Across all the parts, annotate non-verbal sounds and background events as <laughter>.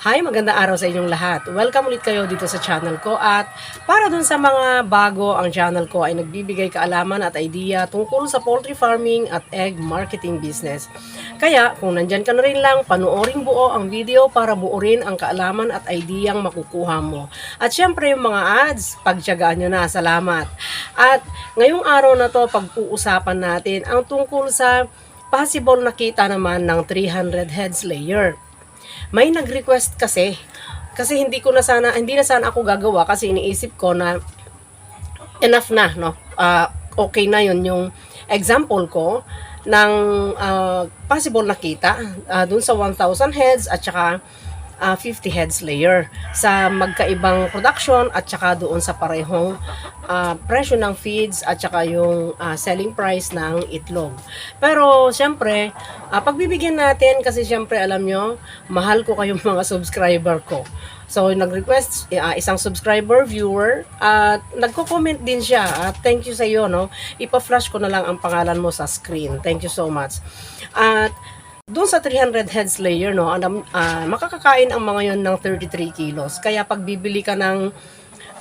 Hi, magandang araw sa inyong lahat. Welcome ulit kayo dito sa channel ko at para dun sa mga bago, ang channel ko ay nagbibigay kaalaman at idea tungkol sa poultry farming at egg marketing business. Kaya kung nandyan ka na rin lang, panuorin buo ang video para buo rin ang kaalaman at ideyang makukuha mo. At syempre yung mga ads, pagtyagaan nyo na, salamat. At ngayong araw na to, pag-uusapan natin ang tungkol sa possible nakita naman ng 300 heads layer may nag-request kasi. Kasi hindi ko na sana hindi na sana ako gagawa kasi iniisip ko na enough na no? Ah, okay na yon yung example ko ng ah, possible nakita uh, dun sa 1000 heads at saka ah, 50 heads layer sa magkaibang production at saka doon sa parehong ah, presyo ng feeds at saka yung ah, selling price ng itlog. Pero syempre, ah, pagbibigyan natin kasi syempre alam nyo, mahal ko kayong <laughs> mga subscriber ko. So, nag-request ah, isang subscriber, viewer, at nagko-comment din siya. At thank you sa iyo, no? Ipa-flash ko na lang ang pangalan mo sa screen. Thank you so much. At doon sa 300 heads layer, no, anam, ah, makakakain ang mga yon ng 33 kilos. Kaya pag bibili ka ng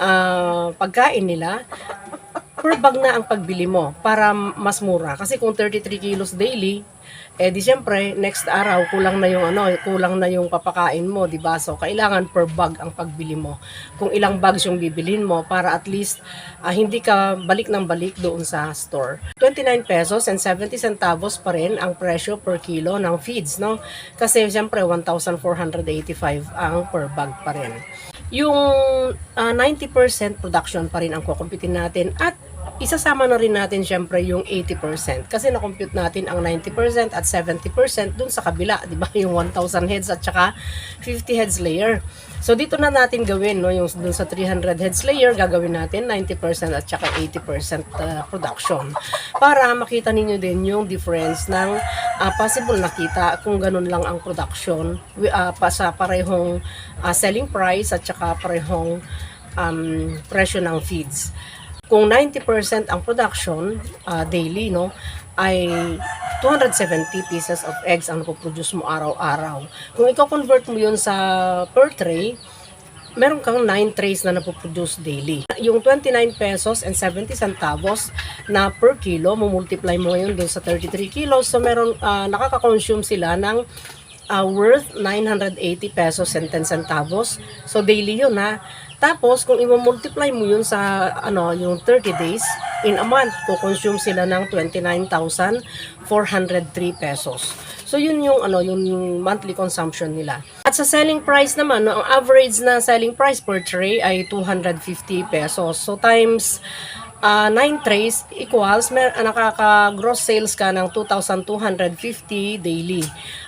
ah, pagkain nila, per bag na ang pagbili mo para mas mura. Kasi kung 33 kilos daily, eh di syempre, next araw, kulang na yung ano, kulang na yung papakain mo, di ba? So, kailangan per bag ang pagbili mo. Kung ilang bags yung bibilin mo para at least ah, hindi ka balik ng balik doon sa store. 29 pesos and 70 centavos pa rin ang presyo per kilo ng feeds, no? Kasi syempre, 1,485 ang per bag pa rin. Yung ah, 90% production pa rin ang kukumpitin natin at isasama na rin natin syempre yung 80% kasi na-compute natin ang 90% at 70% dun sa kabila, di ba? <laughs> Yung 1,000 heads at saka 50 heads layer. So dito na natin gawin no yung dun sa 300 heads layer gagawin natin 90% at saka 80% uh, production para makita ninyo din yung difference ng uh, possible nakita kung ganun lang ang production uh, pa sa parehong uh, selling price at saka parehong um, presyo ng feeds kung 90% ang production uh, daily no ay 270 pieces of eggs ang napoproduce mo araw-araw. Kung i-convert mo yun sa per tray, meron kang 9 trays na napoproduce daily. Yung 29 pesos and 70 centavos na per kilo, multiply mo ngayon dun sa 33 kilos, so meron, uh, nakaka-consume sila ng uh, worth 980 pesos and 10 centavos. So daily yun ha. Tapos kung i-multiply mo yun sa ano, yung 30 days, in a month, ko-consume sila ng 29,403 pesos. So yun yung ano, yung monthly consumption nila. At sa selling price naman, no, ang average na selling price per tray ay 250 pesos. So times uh, 9 trays equals mer uh, nakaka-gross sales ka ng 2,250 daily.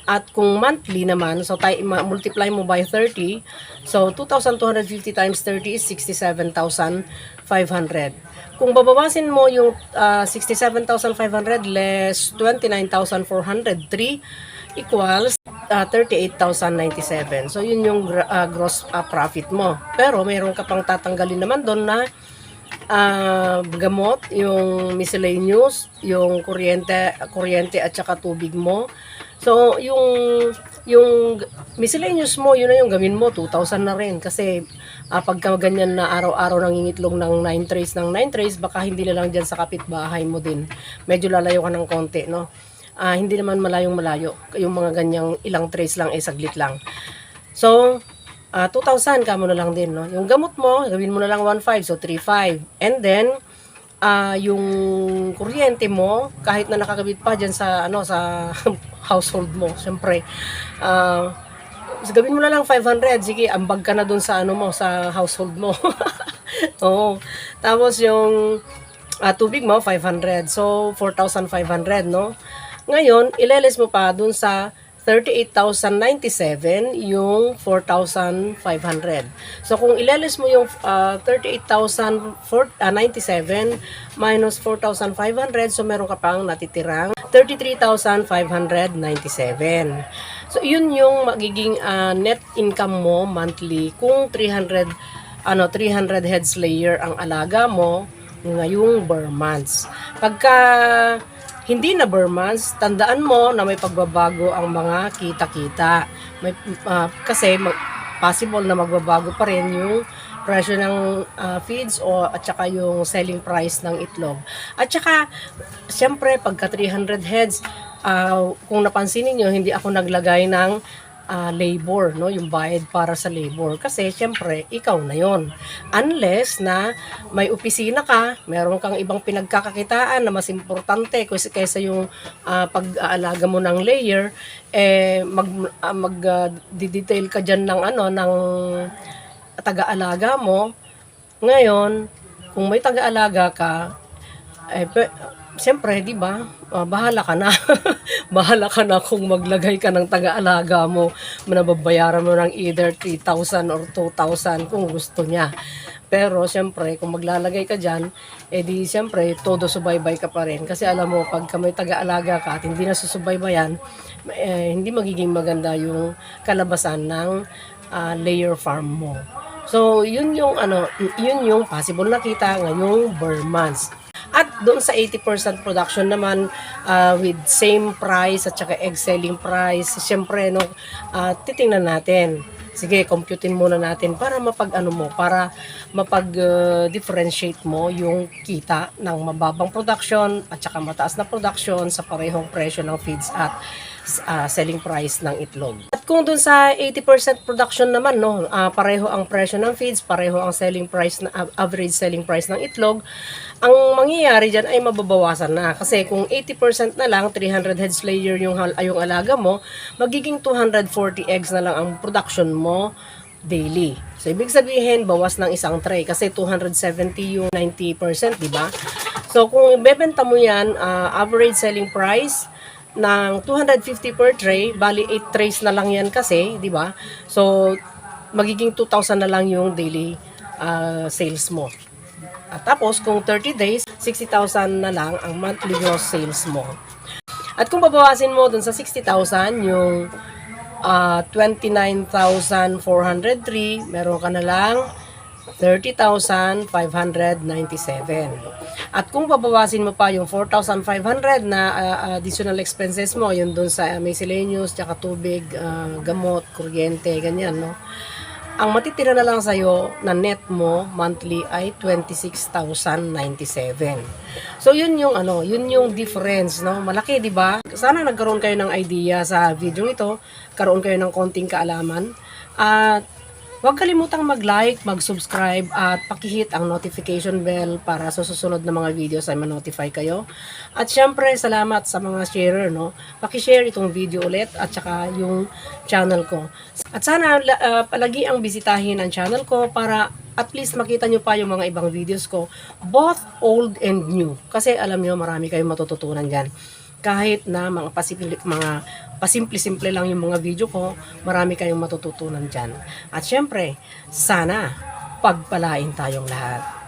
At kung monthly naman, so tayo multiply mo by 30, so 2,250 times 30 is 67,500. Kung babawasin mo yung uh, 67,500 less 29,403 equals uh, 38,097. So yun yung uh, gross uh, profit mo. Pero mayroon ka pang tatanggalin naman doon na uh, gamot, yung miscellaneous, yung kuryente, kuryente at saka tubig mo. So, yung yung miscellaneous mo, yun na yung gawin mo, 2,000 na rin. Kasi uh, pagka ganyan na araw-araw nangingitlog ng 9 trays ng 9 trays, baka hindi na lang dyan sa kapitbahay mo din. Medyo lalayo ka ng konti, no? Uh, hindi naman malayong malayo. Yung mga ganyang ilang trays lang, eh, saglit lang. So, uh, 2,000 ka mo na lang din, no? Yung gamot mo, gawin mo na lang 1,500, so 3,500. And then, uh, yung kuryente mo, kahit na nakakabit pa dyan sa, ano, sa <laughs> household mo, syempre, uh, gawin mo na lang 500, sige, ambag ka na dun sa, ano mo, sa household mo. <laughs> Oo. Tapos yung uh, tubig mo, 500. So, 4,500, no? Ngayon, ileles mo pa dun sa 38,097 yung 4,500. So kung ileles mo yung uh, 38,097 minus 4,500 so meron ka pang natitirang 33,597. So yun yung magiging uh, net income mo monthly kung 300 ano 300 heads layer ang alaga mo ngayong bar months. Pagka hindi na Burmans, tandaan mo na may pagbabago ang mga kita-kita. May, uh, kasi mag, possible na magbabago pa rin yung presyo ng ah, feeds o at saka yung selling price ng itlog. At saka, siyempre, pagka 300 heads, ah, kung napansin niyo hindi ako naglagay ng ah, labor, no? yung bayad para sa labor. Kasi, siyempre, ikaw na yon Unless na may opisina ka, meron kang ibang pinagkakakitaan na mas importante kasi kaysa yung ah, pag-aalaga mo ng layer, eh, mag, ah, mag ah, di-detail ka dyan ng ano, ng taga-alaga mo. Ngayon, kung may taga-alaga ka, eh, siyempre, di ba, ah, bahala ka na. <laughs> bahala ka na kung maglagay ka ng taga-alaga mo. Manababayaran mo ng either 3,000 or 2,000 kung gusto niya. Pero, siyempre, kung maglalagay ka dyan, eh di, siyempre, todo subaybay ka pa rin. Kasi alam mo, pag may taga-alaga ka at hindi na susubaybayan, eh, hindi magiging maganda yung kalabasan ng ah, layer farm mo. So, yun yung ano, yun yung possible nakita ngayong bare months. At doon sa 80% production naman ah, with same price at saka egg selling price, siyempre no, ah, titingnan natin. Sige, computein muna natin para mapag ano mo, para mapag ah, differentiate mo yung kita ng mababang production at saka mataas na production sa parehong presyo ng feeds at ah, selling price ng itlog. At kung dun sa 80% production naman, no, ah, pareho ang presyo ng feeds, pareho ang selling price na av- average selling price ng itlog, ang mangyayari diyan ay mababawasan na kasi kung 80% na lang 300 heads layer yung yung alaga mo, magiging 240 eggs na lang ang production mo daily. So, ibig sabihin, bawas ng isang tray kasi 270 yung 90%, di ba? So, kung ibebenta mo yan, ah, average selling price ng 250 per tray, bali 8 trays na lang yan kasi, di ba? So, magiging 2,000 na lang yung daily ah, sales mo. At tapos, kung 30 days, 60,000 na lang ang monthly gross sales mo. At kung babawasin mo dun sa 60,000, yung ah, 29,403, meron ka na lang 30,597. At kung babawasin mo pa yung 4,500 na ah, additional expenses mo, yun dun sa miscellaneous, tsaka tubig, ah, gamot, kuryente, ganyan, no? Ang matitira na lang sa'yo na net mo monthly ay 26,097. So yun yung ano, yun yung difference, no? Malaki, 'di ba? Sana nagkaroon kayo ng idea sa video ito, karoon kayo ng konting kaalaman. At Huwag kalimutang mag-like, mag-subscribe at pakihit ang notification bell para sa susunod na mga videos ay ma-notify kayo. At syempre, salamat sa mga sharer, no? Paki-share itong video ulit at saka yung channel ko. At sana ah, palagi ang bisitahin ang channel ko para at least makita nyo pa yung mga ibang videos ko, both old and new. Kasi alam nyo, marami kayong matututunan dyan kahit na mga pasimple, mga pasimple-simple lang yung mga video ko, marami kayong matututunan dyan. At syempre, sana pagpalain tayong lahat.